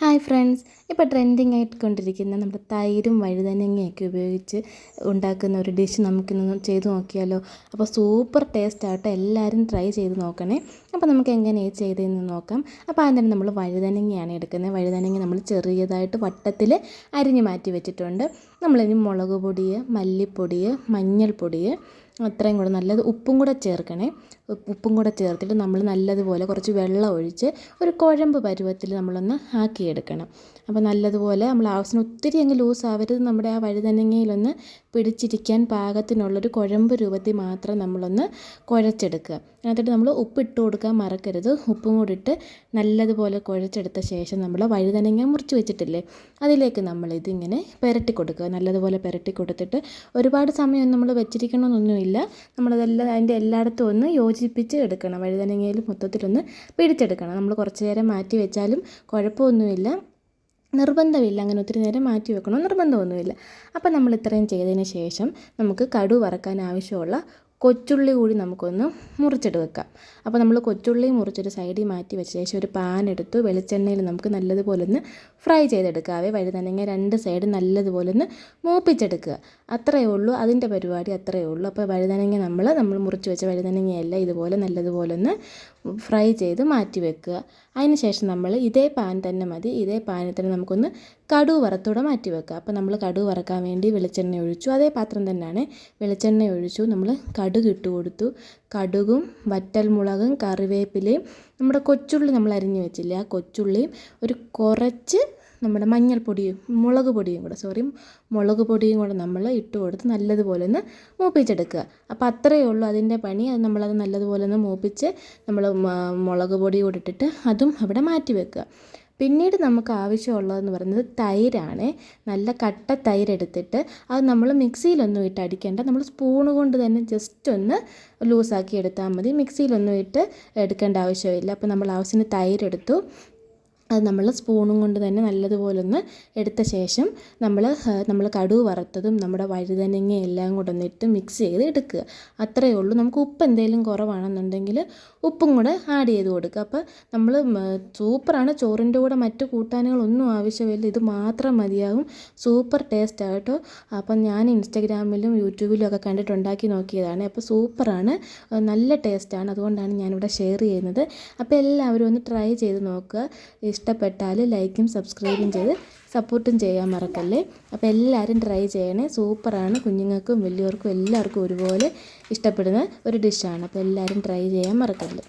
Hi friends. ഇപ്പോൾ trending ആയിട്ട് കൊണ്ടിരിക്കുന്ന നമ്മുടെ തൈരും വഴുതനങ്ങയൊക്കെ ഉപയോഗിച്ച് ഉണ്ടാക്കുന്ന ഒരു ഡിഷ് നമുക്കിന്ന് ചെയ്ത് നോക്കിയാലോ? അപ്പോൾ സൂപ്പർ ടേസ്റ്റ് ആയിട്ട് എല്ലാവരും ട്രൈ ചെയ്ത് നോക്കണേ. അപ്പോൾ നമുക്ക് എങ്ങനെയാണ് ചെയ്തതെന്ന് നോക്കാം. അപ്പോൾ ആദ്യം തന്നെ നമ്മൾ വഴുതനങ്ങയാണ് എടുക്കുന്നത്. വഴുതനങ്ങ നമ്മൾ ചെറിയതായിട്ട് വട്ടത്തിൽ അരിഞ്ഞ് മാറ്റി വെച്ചിട്ടുണ്ട്. നമ്മളിനി മുളക് പൊടി മല്ലിപ്പൊടി മഞ്ഞൾപ്പൊടി അത്രയും കൂടെ നല്ലത് ഉപ്പും കൂടെ ചേർക്കണേ. ഉപ്പും കൂടെ ചേർത്തിട്ട് നമ്മൾ നല്ലതുപോലെ കുറച്ച് വെള്ളം ഒഴിച്ച് ഒരു കുഴമ്പ് പരുവത്തിൽ നമ്മളൊന്ന് ആക്കിയെടുക്കണം. അപ്പോൾ നല്ലതുപോലെ നമ്മൾ ആവശ്യത്തിന് ഒത്തിരി അങ്ങ് ലൂസ് ആവരുത്. നമ്മുടെ ആ വഴുതനങ്ങയിലൊന്ന് പിടിച്ചിരിക്കാൻ പാകത്തിനുള്ളൊരു കുഴമ്പ് രൂപത്തിൽ മാത്രം നമ്മളൊന്ന് കുഴച്ചെടുക്കുക. എന്നിട്ട് നമ്മൾ ഉപ്പിട്ട് കൊടുക്കാൻ മറക്കരുത്. ഉപ്പും കൂടി ഇട്ട് നല്ലതുപോലെ കുഴച്ചെടുത്ത ശേഷം നമ്മൾ വഴുതനങ്ങ മുറിച്ച് വെച്ചിട്ടില്ലേ അതിലേക്ക് നമ്മൾ ഇതിങ്ങനെ പുരട്ടി കൊടുക്കുക. നല്ലതുപോലെ പുരട്ടി കൊടുത്തിട്ട് ഒരുപാട് സമയം നമ്മൾ വെച്ചിരിക്കണമെന്നൊന്നുമില്ല. നമ്മളതെല്ലാം അതിന്റെ എല്ലായിടത്തും ഒന്ന് യോജിപ്പിച്ച് എടുക്കണം. വഴുതനങ്ങയിൽ മൊത്തത്തിലൊന്ന് പിടിച്ചെടുക്കണം. നമ്മൾ കുറച്ച് നേരം മാറ്റി വെച്ചാലും കുഴപ്പമൊന്നുമില്ല. നിർബന്ധമില്ല. അങ്ങനെ ഒത്തിരി നേരം മാറ്റി വെക്കണോ നിർബന്ധമൊന്നുമില്ല. അപ്പോൾ നമ്മൾ ഇത്രയും ചെയ്തതിന് ശേഷം നമുക്ക് കടു വറക്കാൻ ആവശ്യമുള്ള കൊച്ചുള്ളി കൂടി നമുക്കൊന്ന് മുറിച്ചിട്ട് വെക്കാം. അപ്പോൾ നമ്മൾ കൊച്ചുള്ളി മുറിച്ചൊരു സൈഡിൽ മാറ്റി വെച്ച ശേഷം ഒരു പാൻ എടുത്തു. വെളിച്ചെണ്ണയിൽ നമുക്ക് നല്ലതുപോലെ ഒന്ന് ഫ്രൈ ചെയ്തെടുക്കാവേ. വഴുതനങ്ങ രണ്ട് സൈഡ് നല്ലതുപോലെ ഒന്ന് മൂപ്പിച്ചെടുക്കുക. അത്രയേ ഉള്ളൂ. അതിന്റെ പരിപാടി അത്രയേ ഉള്ളൂ. അപ്പോൾ വഴുതനങ്ങ നമ്മൾ നമ്മൾ മുറിച്ച് വെച്ച വഴുതനങ്ങയല്ല ഇതുപോലെ നല്ലതുപോലെ ഒന്ന് ഫ്രൈ ചെയ്ത് മാറ്റി വെക്കുക. അതിന് ശേഷം നമ്മൾ ഇതേ പാൻ തന്നെ മതി. ഇതേ പാനിൽ തന്നെ നമുക്കൊന്ന് കടു വറുത്തൂടെ മാറ്റി വെക്കുക. അപ്പോൾ നമ്മൾ കടു വറക്കാൻ വേണ്ടി വെളിച്ചെണ്ണ ഒഴിച്ചു. അതേ പാത്രം തന്നെയാണ്. വെളിച്ചെണ്ണ ഒഴിച്ചു. നമ്മൾ കടുക് ഇട്ട് കൊടുത്തു കടുകും വറ്റൽമുളകും കറിവേപ്പിലയും നമ്മുടെ കൊച്ചുള്ളി നമ്മൾ അരിഞ്ഞു വെച്ചില്ലേ ആ കൊച്ചുള്ളിയും ഒരു കുറച്ച് നമ്മുടെ മഞ്ഞൾപ്പൊടിയും മുളക് പൊടിയും കൂടെ സോറി മുളക് പൊടിയും കൂടെ നമ്മൾ ഇട്ട് കൊടുത്ത് നല്ലതുപോലെ ഒന്ന് മൂപ്പിച്ചെടുക്കുക. അപ്പോൾ അത്രയേ ഉള്ളൂ അതിന്റെ പണി. അത് നമ്മളത് നല്ലതുപോലെ ഒന്ന് മൂപ്പിച്ച് നമ്മൾ മുളക് പൊടി കൂടെ ഇട്ടിട്ട് അതും അവിടെ മാറ്റി വെക്കുക. പിന്നീട് നമുക്ക് ആവശ്യമുള്ളതെന്ന് പറയുന്നത് തൈരാണ്. നല്ല കട്ട തൈരെടുത്തിട്ട് അത് നമ്മൾ മിക്സിയിലൊന്നും ഇട്ട് അടിക്കേണ്ട. നമ്മൾ സ്പൂണ് കൊണ്ട് തന്നെ ജസ്റ്റ് ഒന്ന് ലൂസാക്കി എടുത്താൽ മതി. മിക്സിയിലൊന്നും ഇട്ട് എടുക്കേണ്ട ആവശ്യമില്ല. അപ്പോൾ നമ്മൾ ആവശ്യത്തിന് തൈരെടുത്തു. അത് നമ്മൾ സ്പൂണും കൊണ്ട് തന്നെ നല്ലതുപോലെ ഒന്ന് എടുത്ത ശേഷം നമ്മൾ നമ്മൾ കടുവ് വറുത്തതും നമ്മുടെ വഴുതനങ്ങ എല്ലാം കൂടെ ഒന്നിട്ട് മിക്സ് ചെയ്ത് എടുക്കുക. അത്രയേ ഉള്ളൂ. നമുക്ക് ഉപ്പ് എന്തെങ്കിലും കുറവാണെന്നുണ്ടെങ്കിൽ ഉപ്പും കൂടെ ആഡ് ചെയ്ത് കൊടുക്കുക. അപ്പോൾ നമ്മൾ സൂപ്പറാണ്. ചോറിന്റെ കൂടെ മറ്റു കൂട്ടാനുകളൊന്നും ആവശ്യമില്ല. ഇത് മാത്രം മതിയാകും സൂപ്പർ ടേസ്റ്റ് ആട്ടോ അപ്പം ഞാൻ ഇൻസ്റ്റഗ്രാമിലും യൂട്യൂബിലും ഒക്കെ കണ്ടിട്ട് ഉണ്ടാക്കി നോക്കിയതാണ്. അപ്പോൾ സൂപ്പറാണ്. നല്ല ടേസ്റ്റാണ് അതുകൊണ്ടാണ് ഞാനിവിടെ ഷെയർ ചെയ്യുന്നത്. അപ്പോൾ എല്ലാവരും ഒന്ന് ട്രൈ ചെയ്ത് നോക്കുക. ഇഷ്ടപ്പെട്ടാൽ ലൈക്കും സബ്സ്ക്രൈബും ചെയ്ത് സപ്പോർട്ടും ചെയ്യാൻ മറക്കല്ലേ? അപ്പോൾ എല്ലാവരും ട്രൈ ചെയ്യണേ. സൂപ്പറാണ്. കുഞ്ഞുങ്ങൾക്കും വലിയവർക്കും എല്ലാവർക്കും ഒരുപോലെ ഇഷ്ടപ്പെടുന്ന ഒരു ഡിഷാണ് അപ്പോൾ എല്ലാവരും ട്രൈ ചെയ്യാൻ മറക്കല്ലേ?